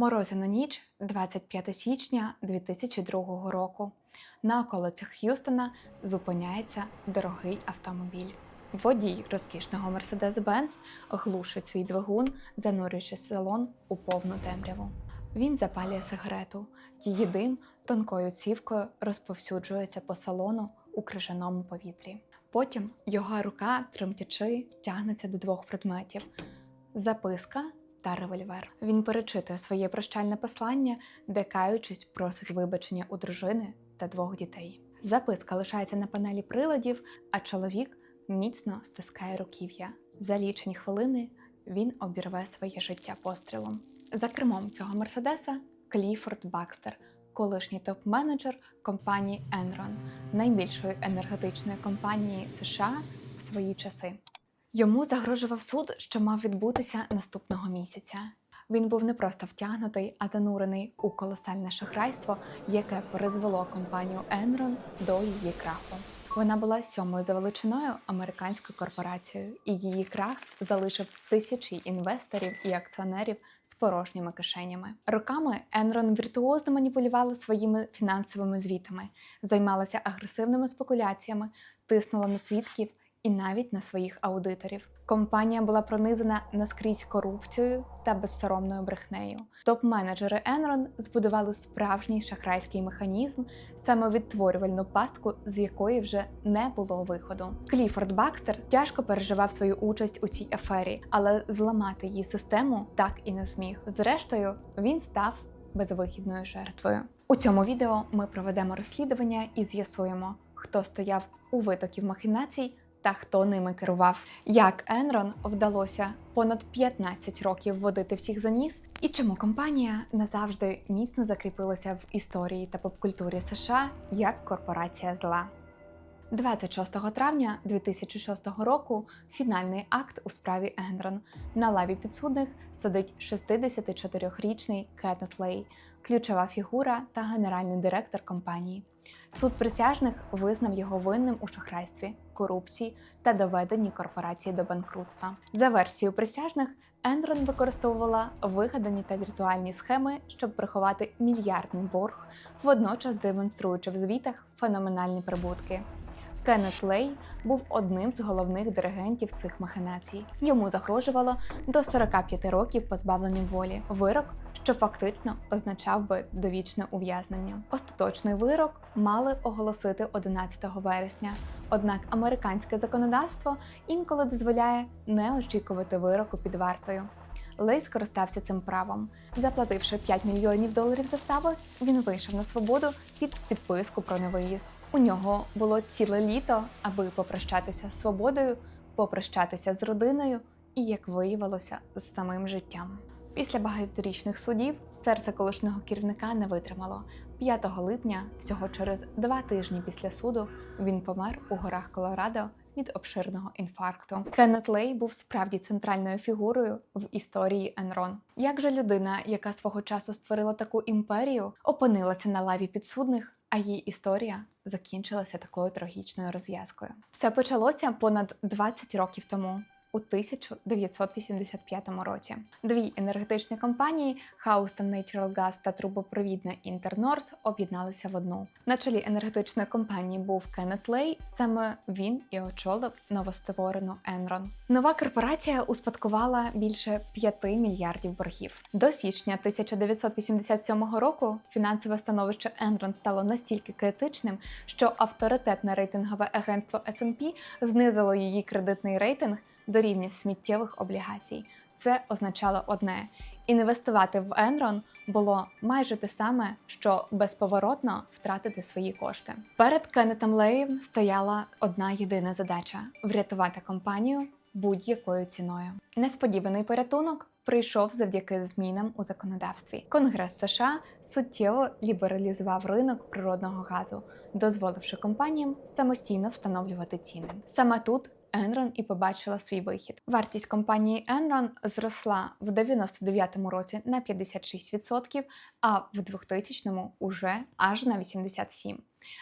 Морозина ніч, 25 січня 2002 року. На околицях Х'юстона зупиняється дорогий автомобіль. Водій розкішного Mercedes-Benz глушить свій двигун, занурюючи салон у повну темряву. Він запалює сигарету. Її дим тонкою цівкою розповсюджується по салону у крижаному повітрі. Потім його рука, тремтячи, тягнеться до двох предметів: записка та револьвер. Він перечитує своє прощальне послання, де каючись просить вибачення у дружини та двох дітей. Записка лишається на панелі приладів, а чоловік міцно стискає руків'я. За лічені хвилини він обірве своє життя пострілом. За кермом цього мерседеса Кліфорд Бакстер, колишній топ-менеджер компанії Enron, найбільшої енергетичної компанії США в свої часи. Йому загрожував суд, що мав відбутися наступного місяця. Він був не просто втягнутий, а занурений у колосальне шахрайство, яке призвело компанію Enron до її краху. Вона була сьомою за величиною американською корпорацією, і її крах залишив тисячі інвесторів і акціонерів з порожніми кишенями. Роками Enron віртуозно маніпулювала своїми фінансовими звітами, займалася агресивними спекуляціями, тиснула на свідків і навіть на своїх аудиторів. Компанія була пронизана наскрізь корупцією та безсоромною брехнею. Топ-менеджери Enron збудували справжній шахрайський механізм, самовідтворювальну пастку, з якої вже не було виходу. Кліфорд Бакстер тяжко переживав свою участь у цій афері, але зламати її систему так і не зміг. Зрештою, він став безвихідною жертвою. У цьому відео ми проведемо розслідування і з'ясуємо, хто стояв у витоків махінацій та хто ними керував. Як Енрон вдалося понад 15 років водити всіх за ніс, і чому компанія назавжди міцно закріпилася в історії та попкультурі США як корпорація зла. 26 травня 2006 року фінальний акт у справі Енрон. На лаві підсудних сидить 64-річний Кеннет Лей, ключова фігура та генеральний директор компанії. Суд присяжних визнав його винним у шахрайстві, корупції та доведенні корпорації до банкрутства. За версією присяжних, Енрон використовувала вигадані та віртуальні схеми, щоб приховати мільярдний борг, водночас демонструючи в звітах феноменальні прибутки. Кеннет Лей був одним з головних диригентів цих махинацій. Йому загрожувало до 45 років позбавлення волі. Вирок, що фактично означав би довічне ув'язнення. Остаточний вирок мали оголосити 11 вересня. Однак американське законодавство інколи дозволяє не очікувати вироку під вартою. Лей скористався цим правом. Заплативши 5 мільйонів доларів застави, він вийшов на свободу під підписку про невиїзд. У нього було ціле літо, аби попрощатися з свободою, попрощатися з родиною і, як виявилося, з самим життям. Після багаторічних судів серце колишнього керівника не витримало. 5 липня, всього через два тижні після суду, він помер у горах Колорадо від обширного інфаркту. Кеннет Лей був справді центральною фігурою в історії Енрон. Як же людина, яка свого часу створила таку імперію, опинилася на лаві підсудних, а її історія закінчилася такою трагічною розв'язкою. Все почалося понад 20 років тому. У 1985 році дві енергетичні компанії Houston Natural Gas та трубопровідна Internorth об'єдналися в одну. На чолі енергетичної компанії був Кеннет Лей. Саме він і очолив новостворену Enron. Нова корпорація успадкувала більше 5 мільярдів боргів. До січня 1987 року фінансове становище Enron стало настільки критичним, що авторитетне рейтингове агентство S&P знизило її кредитний рейтинг до рівня сміттєвих облігацій. Це означало одне: інвестувати в Enron було майже те саме, що безповоротно втратити свої кошти. Перед Кеннетом Леєм стояла одна єдина задача врятувати компанію будь-якою ціною. Несподіваний порятунок. Прийшов завдяки змінам у законодавстві. Конгрес США суттєво лібералізував ринок природного газу, дозволивши компаніям самостійно встановлювати ціни. Саме тут Enron і побачила свій вихід. Вартість компанії Enron зросла в 99-му році на 56%, а в 2000-му уже аж на 87%.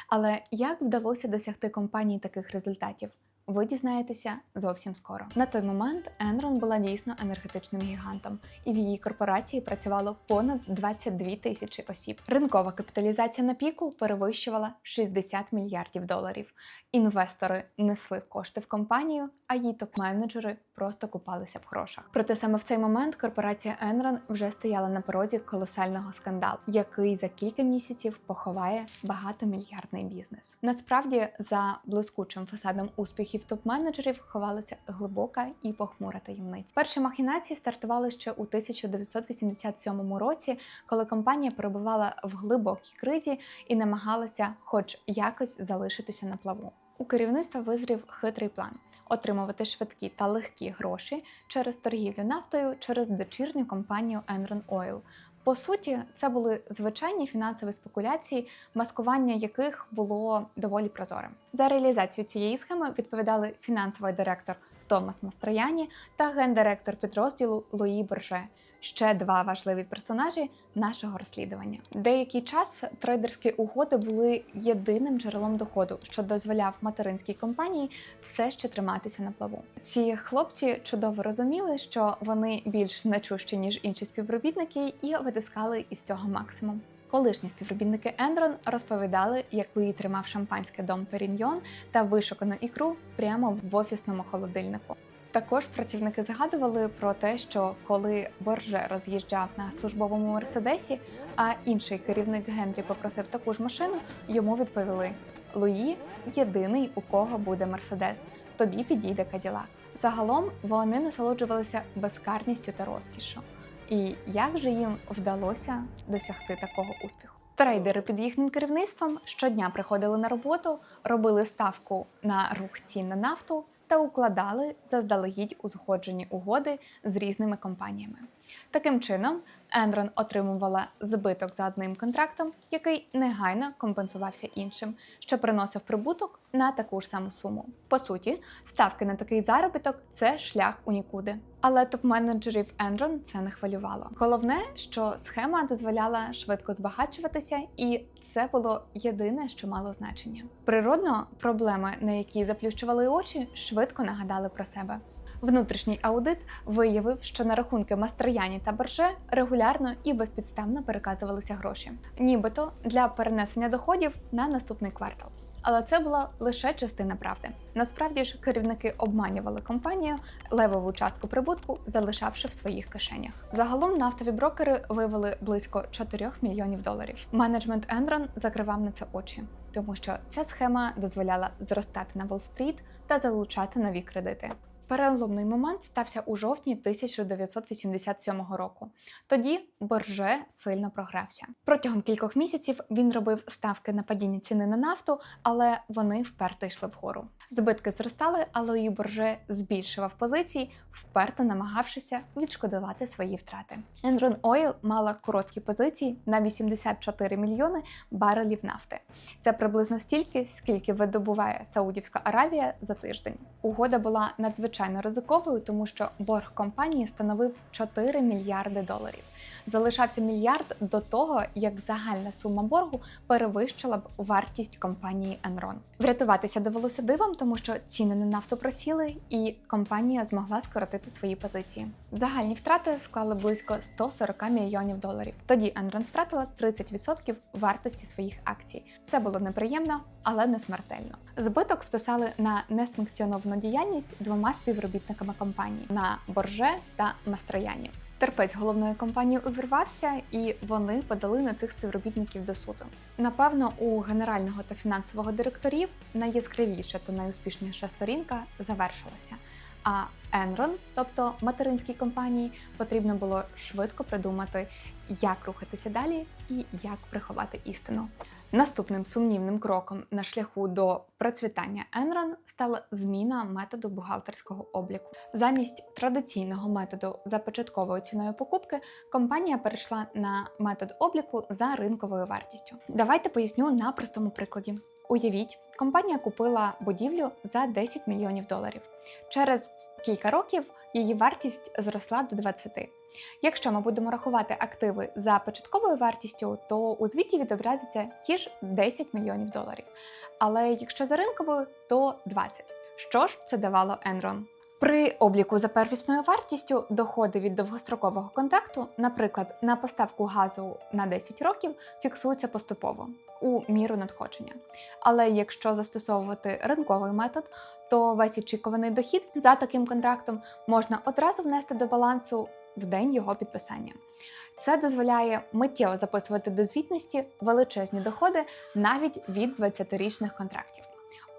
Але як вдалося досягти компанії таких результатів? Ви дізнаєтеся зовсім скоро. На той момент Enron була дійсно енергетичним гігантом, і в її корпорації працювало понад 22 тисячі осіб. Ринкова капіталізація на піку перевищувала 60 мільярдів доларів. Інвестори несли кошти в компанію, а її топ-менеджери просто купалися в грошах. Проте саме в цей момент корпорація Enron вже стояла на порозі колосального скандалу, який за кілька місяців поховає багатомільярдний бізнес. Насправді за блискучим фасадом успіхів топ-менеджерів ховалася глибока і похмура таємниця. Перші махінації стартували ще у 1987 році, коли компанія перебувала в глибокій кризі і намагалася, хоч якось, залишитися на плаву. У керівництва визрів хитрий план отримувати швидкі та легкі гроші через торгівлю нафтою через дочірню компанію Enron Oil. По суті, це були звичайні фінансові спекуляції, маскування яких було доволі прозорим. За реалізацію цієї схеми відповідали фінансовий директор Томас Мастрояні та гендиректор підрозділу Луї Борже. Ще два важливі персонажі нашого розслідування. Деякий час трейдерські угоди були єдиним джерелом доходу, що дозволяв материнській компанії все ще триматися на плаву. Ці хлопці чудово розуміли, що вони більш значущі ніж інші співробітники, і витискали із цього максимум. Колишні співробітники Ендрон розповідали, як Луї тримав шампанське дом Періньйон та вишукану ікру прямо в офісному холодильнику. Також працівники згадували про те, що коли Борже роз'їжджав на службовому мерседесі, а інший керівник Генрі попросив таку ж машину, йому відповіли: Луї єдиний, у кого буде мерседес. Тобі підійде каділа. Загалом вони насолоджувалися безкарністю та розкішшю. І як же їм вдалося досягти такого успіху? Трейдери під їхнім керівництвом щодня приходили на роботу, робили ставку на рух цін на нафту та укладали заздалегідь узгоджені угоди з різними компаніями. Таким чином, Enron отримувала збиток за одним контрактом, який негайно компенсувався іншим, що приносив прибуток на таку ж саму суму. По суті, ставки на такий заробіток це шлях у нікуди. Але топ-менеджерів Enron це не хвилювало. Головне, що схема дозволяла швидко збагачуватися, і це було єдине, що мало значення. Природно, проблеми, на які заплющували очі, швидко нагадали про себе. Внутрішній аудит виявив, що на рахунки Мастрояні та Борже регулярно і безпідставно переказувалися гроші, нібито для перенесення доходів на наступний квартал. Але це була лише частина правди. Насправді ж керівники обманювали компанію, левову частку прибутку залишавши в своїх кишенях. Загалом нафтові брокери вивели близько 4 мільйонів доларів. Менеджмент Enron закривав на це очі, тому що ця схема дозволяла зростати на Уолл-стріт та залучати нові кредити. Переломний момент стався у жовтні 1987 року. Тоді Борже сильно програвся. Протягом кількох місяців він робив ставки на падіння ціни на нафту, але вони вперто йшли вгору. Збитки зростали, але і Борже збільшував позиції, вперто намагавшися відшкодувати свої втрати. Enron Oil мала короткі позиції на 84 мільйони барелів нафти. Це приблизно стільки, скільки видобуває Саудівська Аравія за тиждень. Угода була надзвичайно ризиковою, тому що борг компанії становив 4 мільярди доларів. Залишався мільярд до того, як загальна сума боргу перевищила б вартість компанії Enron. Врятуватися довелося дивом, тому що ціни на нафту просіли, і компанія змогла скоротити свої позиції. Загальні втрати склали близько 140 мільйонів доларів. Тоді Enron втратила 30% вартості своїх акцій. Це було неприємно, але не смертельно. Збиток списали на несанкціоновану діяльність двома співробітниками компанії на Борже та Мастрояні. Терпець головної компанії увірвався, і вони подали на цих співробітників до суду. Напевно, у генерального та фінансового директорів найяскравіша та найуспішніша сторінка завершилася. А Enron, тобто материнській компанії, потрібно було швидко придумати, як рухатися далі і як приховати істину. Наступним сумнівним кроком на шляху до процвітання Enron стала зміна методу бухгалтерського обліку. Замість традиційного методу за початковою ціною покупки компанія перейшла на метод обліку за ринковою вартістю. Давайте поясню на простому прикладі. Уявіть, компанія купила будівлю за 10 мільйонів доларів. Через кілька років її вартість зросла до 20. Якщо ми будемо рахувати активи за початковою вартістю, то у звіті відобразиться ті ж 10 мільйонів доларів. Але якщо за ринковою, то 20. Що ж це давало Enron? При обліку за первісною вартістю доходи від довгострокового контракту, наприклад, на поставку газу на 10 років, фіксуються поступово у міру надходження. Але якщо застосовувати ринковий метод, то весь очікуваний дохід за таким контрактом можна одразу внести до балансу в день його підписання. Це дозволяє миттєво записувати до звітності величезні доходи навіть від 20-річних контрактів.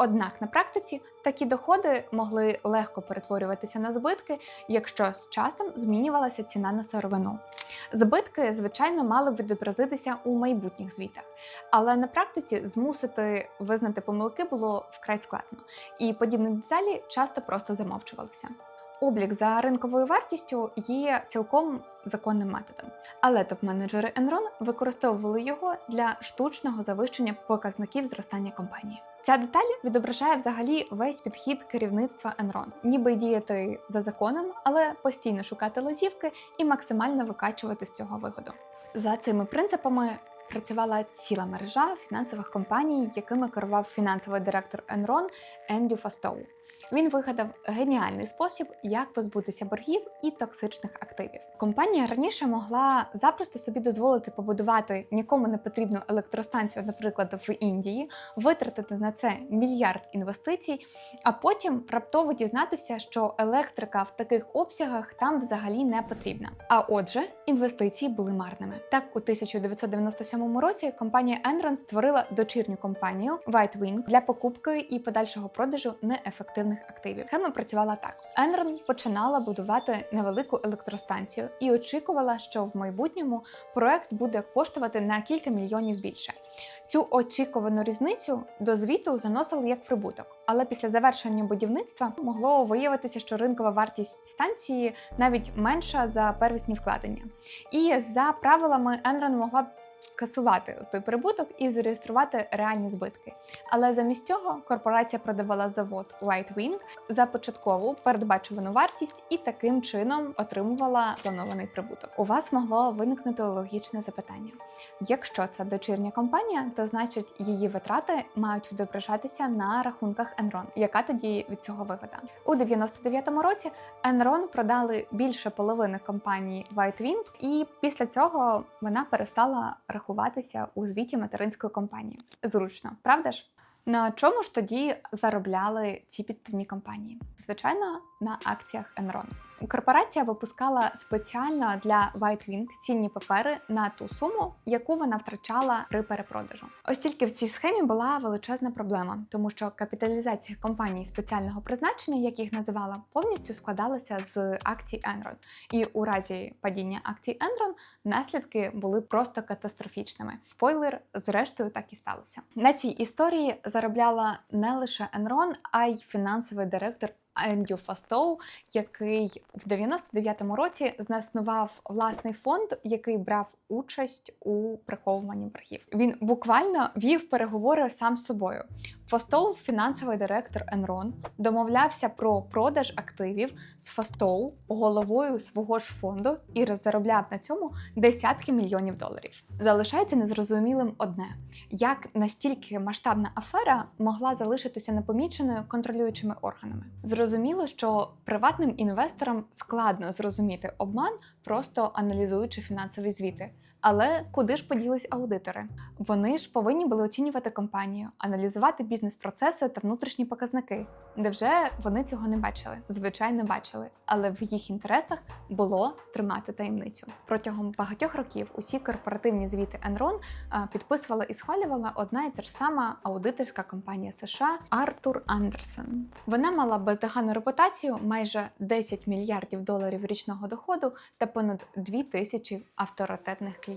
Однак на практиці такі доходи могли легко перетворюватися на збитки, якщо з часом змінювалася ціна на сировину. Збитки, звичайно, мали б відобразитися у майбутніх звітах, але на практиці змусити визнати помилки було вкрай складно, і подібні деталі часто просто замовчувалися. Облік за ринковою вартістю є цілком законним методом, але топ-менеджери Enron використовували його для штучного завищення показників зростання компанії. Ця деталь відображає взагалі весь підхід керівництва Enron, ніби діяти за законом, але постійно шукати лазівки і максимально викачувати з цього вигоду. За цими принципами працювала ціла мережа фінансових компаній, якими керував фінансовий директор Enron Ендрю Фастоу. Він вигадав геніальний спосіб, як позбутися боргів і токсичних активів. Компанія раніше могла запросто собі дозволити побудувати нікому не потрібну електростанцію, наприклад, в Індії, витратити на це мільярд інвестицій, а потім раптово дізнатися, що електрика в таких обсягах там взагалі не потрібна. А отже, інвестиції були марними. Так, у 1997 році компанія Enron створила дочірню компанію WhiteWing для покупки і подальшого продажу неефективних активів. Схема працювала так: Enron починала будувати невелику електростанцію і очікувала, що в майбутньому проект буде коштувати на кілька мільйонів більше. Цю очікувану різницю до звіту заносили як прибуток, але після завершення будівництва могло виявитися, що ринкова вартість станції навіть менша за первісні вкладення. І за правилами Enron могла б скасувати той прибуток і зареєструвати реальні збитки. Але замість цього корпорація продавала завод White Wing за початкову передбачувану вартість і таким чином отримувала планований прибуток. У вас могло виникнути логічне запитання: якщо це дочірня компанія, то значить її витрати мають відображатися на рахунках Enron. Яка тоді від цього вигода? У 99-му році Enron продали більше половини компанії White Wing, і після цього вона перестала рахуватися у звіті материнської компанії. Зручно, правда ж? На чому ж тоді заробляли ці підставні компанії? Звичайно, на акціях Enron. Корпорація випускала спеціально для WhiteWing цінні папери на ту суму, яку вона втрачала при перепродажу. Ось тільки в цій схемі була величезна проблема, тому що капіталізація компаній спеціального призначення, як їх називала, повністю складалася з акцій Enron. І у разі падіння акцій Enron наслідки були просто катастрофічними. Спойлер, зрештою, так і сталося. На цій історії заробляла не лише Enron, а й фінансовий директор. Ендю Фастоу, який в 99-му році заснував власний фонд, який брав участь у приховуванні боргів. Він буквально вів переговори сам з собою. Фастоу, фінансовий директор Enron, домовлявся про продаж активів з Фастоу головою свого ж фонду і заробляв на цьому десятки мільйонів доларів. Залишається незрозумілим одне: як настільки масштабна афера могла залишитися непоміченою контролюючими органами. Зрозуміло, що приватним інвесторам складно зрозуміти обман, просто аналізуючи фінансові звіти. Але куди ж поділись аудитори? Вони ж повинні були оцінювати компанію, аналізувати бізнес-процеси та внутрішні показники. Невже вони цього не бачили? Звичайно, бачили, але в їх інтересах було тримати таємницю. Протягом багатьох років усі корпоративні звіти Enron підписувала і схвалювала одна і та ж сама аудиторська компанія США Артур Андерсон. Вона мала бездоганну репутацію, майже 10 мільярдів доларів річного доходу та понад 2 тисячі авторитетних клієнтів.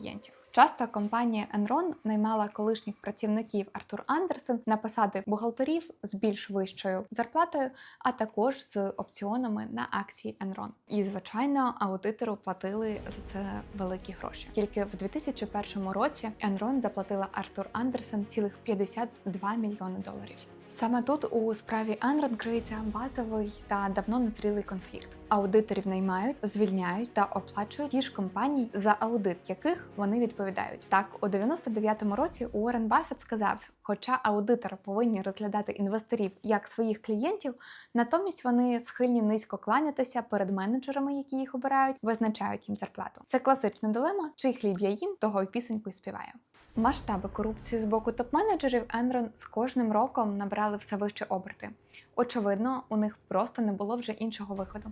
Часто компанія Enron наймала колишніх працівників Артур Андерсен на посади бухгалтерів з більш вищою зарплатою, а також з опціонами на акції Enron. І звичайно, аудитору платили за це великі гроші. Тільки в 2001 році Enron заплатила Артур Андерсен цілих 52 мільйони доларів. Саме тут у справі Enron криється базовий та давно незрілий конфлікт. Аудиторів наймають, звільняють та оплачують ті ж компаній, за аудит яких вони відповідають. Так, у 99-му році Уоррен Баффет сказав: хоча аудитори повинні розглядати інвесторів як своїх клієнтів, натомість вони схильні низько кланятися перед менеджерами, які їх обирають, визначають їм зарплату. Це класична дилема, чий хліб я їм, того й пісеньку співаю. Масштаби корупції з боку топ-менеджерів Enron з кожним роком набрали все вище оберти. Очевидно, у них просто не було вже іншого виходу.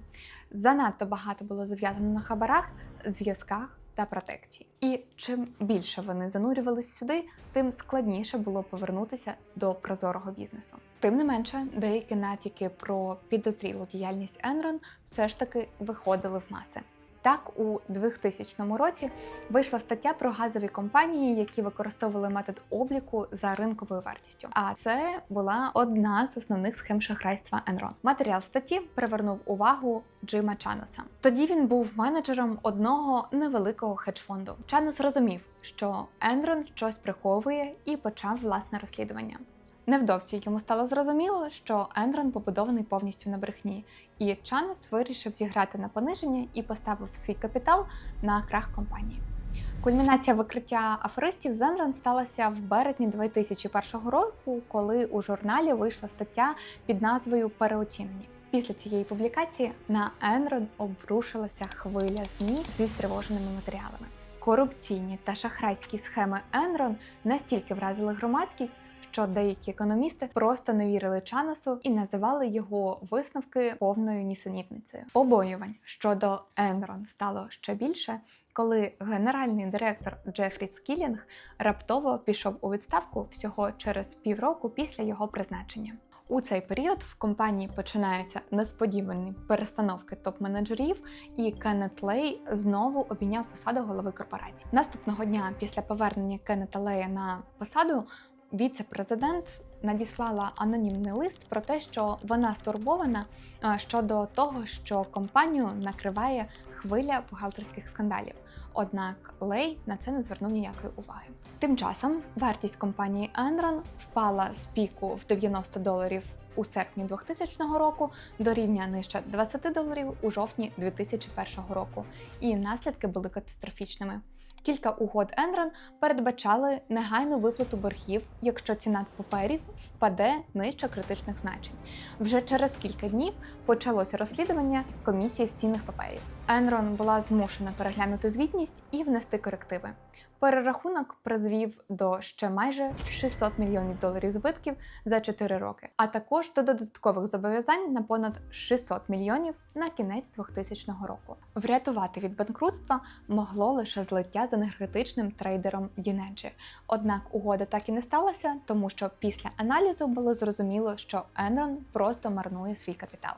Занадто багато було зав'язано на хабарах, зв'язках та протекції. І чим більше вони занурювались сюди, тим складніше було повернутися до прозорого бізнесу. Тим не менше, деякі натяки про підозрілу діяльність Enron все ж таки виходили в маси. Так, у 2000 році вийшла стаття про газові компанії, які використовували метод обліку за ринковою вартістю. А це була одна з основних схем шахрайства Enron. Матеріал статті привернув увагу Джима Чаноса. Тоді він був менеджером одного невеликого хедж-фонду. Чанос зрозумів, що Enron щось приховує і почав власне розслідування. Невдовзі йому стало зрозуміло, що Енрон побудований повністю на брехні, і Чанос вирішив зіграти на пониження і поставив свій капітал на крах компанії. Кульмінація викриття аферистів з Енрон сталася в березні 2001 року, коли у журналі вийшла стаття під назвою Переоцінені. Після цієї публікації на Енрон обрушилася хвиля ЗМІ зі стривоженими матеріалами. Корупційні та шахрайські схеми Енрон настільки вразили громадськість, що деякі економісти просто не вірили Чанасу і називали його висновки повною нісенітницею. Побоювань щодо Енрон стало ще більше, коли генеральний директор Джефрі Скілінг раптово пішов у відставку всього через півроку після його призначення. У цей період в компанії починаються несподівані перестановки топ-менеджерів, і Кеннет Лей знову обійняв посаду голови корпорації. Наступного дня після повернення Кеннета Лея на посаду віце-президент надіслала анонімний лист про те, що вона стурбована е, щодо того, що компанію накриває хвиля бухгалтерських скандалів. Однак Лей на це не звернув ніякої уваги. Тим часом вартість компанії Enron впала з піку в 90 доларів у серпні 2000 року до рівня нижче 20 доларів у жовтні 2001 року, і наслідки були катастрофічними. Кілька угод Енрон передбачали негайну виплату боргів, якщо ціна паперів впаде нижче критичних значень. Вже через кілька днів почалося розслідування комісії з цінних паперів. Енрон була змушена переглянути звітність і внести корективи. Перерахунок призвів до ще майже 600 мільйонів доларів збитків за 4 роки, а також до додаткових зобов'язань на понад 600 мільйонів на кінець 2000 року. Врятувати від банкрутства могло лише злиття з енергетичним трейдером Дінеджі. Однак угода так і не сталася, тому що після аналізу було зрозуміло, що Enron просто марнує свій капітал.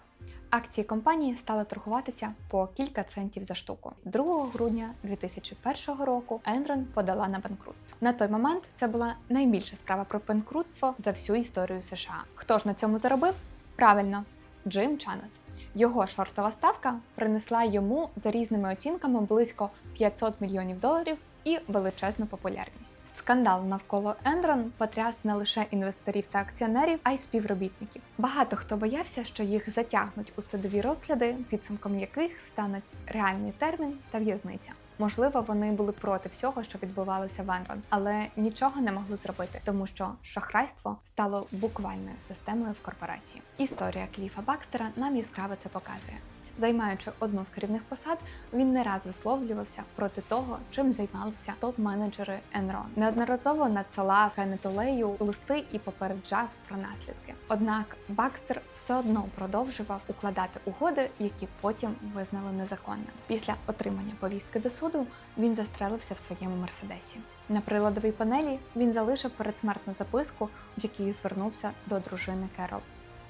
Акції компанії стали торгуватися по кілька центів за штуку. 2 грудня 2001 року Enron подала на банкрутство. На той момент це була найбільша справа про банкрутство за всю історію США. Хто ж на цьому заробив? Правильно, Джим Чанес. Його шортова ставка принесла йому за різними оцінками близько 500 мільйонів доларів і величезну популярність. Скандал навколо Enron потряс не лише інвесторів та акціонерів, а й співробітників. Багато хто боявся, що їх затягнуть у судові розгляди, підсумком яких стануть реальний термін та в'язниця. Можливо, вони були проти всього, що відбувалося в Енрон, але нічого не могли зробити, тому що шахрайство стало буквальною системою в корпорації. Історія Кліфа Бакстера нам яскраво це показує. Займаючи одну з керівних посад, він не раз висловлювався проти того, чим займалися топ-менеджери Enron. Неодноразово надсилав Кеннету Лею листи і попереджав про наслідки. Однак Бакстер все одно продовжував укладати угоди, які потім визнали незаконним. Після отримання повістки до суду він застрелився в своєму мерседесі. На приладовій панелі він залишив передсмертну записку, в якій звернувся до дружини Керол.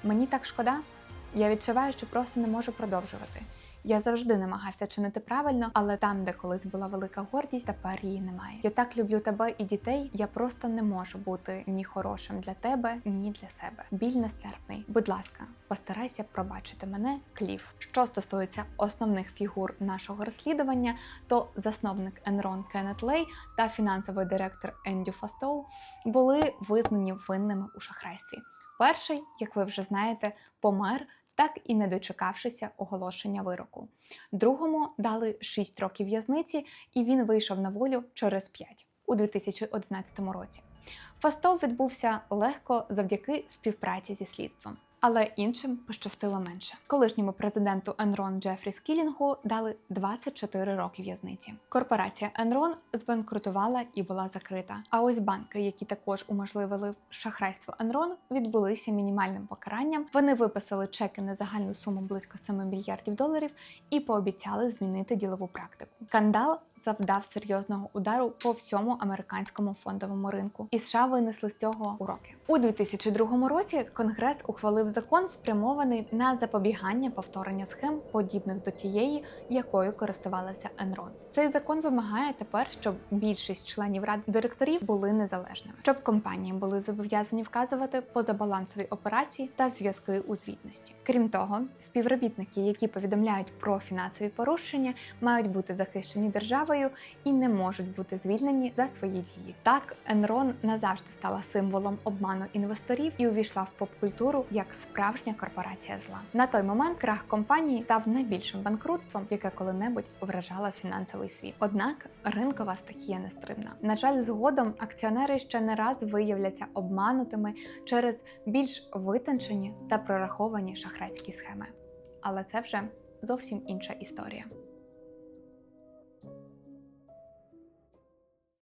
Мені так шкода. Я відчуваю, що просто не можу продовжувати. Я завжди намагався чинити правильно, але там, де колись була велика гордість, тепер її немає. Я так люблю тебе і дітей. Я просто не можу бути ні хорошим для тебе, ні для себе. Біль нестерпний. Будь ласка, постарайся пробачити мене, Кліф. Що стосується основних фігур нашого розслідування, то засновник Enron Кеннет Лей та фінансовий директор Ендю Фастоу були визнані винними у шахрайстві. Перший, як ви вже знаєте, помер, так і не дочекавшися оголошення вироку. Другому дали 6 років в'язниці, і він вийшов на волю через 5 у 2011 році. Фастов відбувся легко завдяки співпраці зі слідством. Але іншим пощастило менше. Колишньому президенту Енрон Джефрі Скілінгу дали 24 роки в'язниці. Корпорація Енрон збанкрутувала і була закрита. А ось банки, які також уможливили шахрайство Енрон, відбулися мінімальним покаранням. Вони виписали чеки на загальну суму близько 7 мільярдів доларів і пообіцяли змінити ділову практику. Скандал завдав серйозного удару по всьому американському фондовому ринку, і США винесли з цього уроки. У 2002 році Конгрес ухвалив закон, спрямований на запобігання повторення схем, подібних до тієї, якою користувалася Енрон. Цей закон вимагає тепер, щоб більшість членів рад директорів були незалежними, щоб компанії були зобов'язані вказувати позабалансові операції та зв'язки у звітності. Крім того, співробітники, які повідомляють про фінансові порушення, мають бути захищені державою і не можуть бути звільнені за свої дії. Так, Енрон назавжди стала символом обману інвесторів і увійшла в попкультуру як справжня корпорація зла. На той момент крах компанії став найбільшим банкрутством, яке коли-небудь вражало фінансовий світ. Однак ринкова стихія нестримна. На жаль, згодом акціонери ще не раз виявляться обманутими через більш витончені та прораховані шахрайські схеми. Але це вже зовсім інша історія.